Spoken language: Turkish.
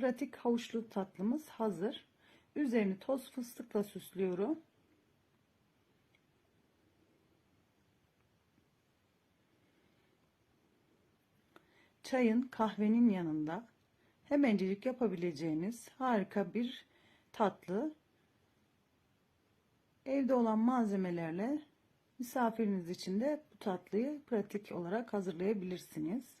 pratik havuçlu tatlımız hazır. Üzerini toz fıstıkla süslüyorum. Çayın, kahvenin yanında hemencecik yapabileceğiniz harika bir tatlı. Evde olan malzemelerle misafiriniz için de bu tatlıyı pratik olarak hazırlayabilirsiniz.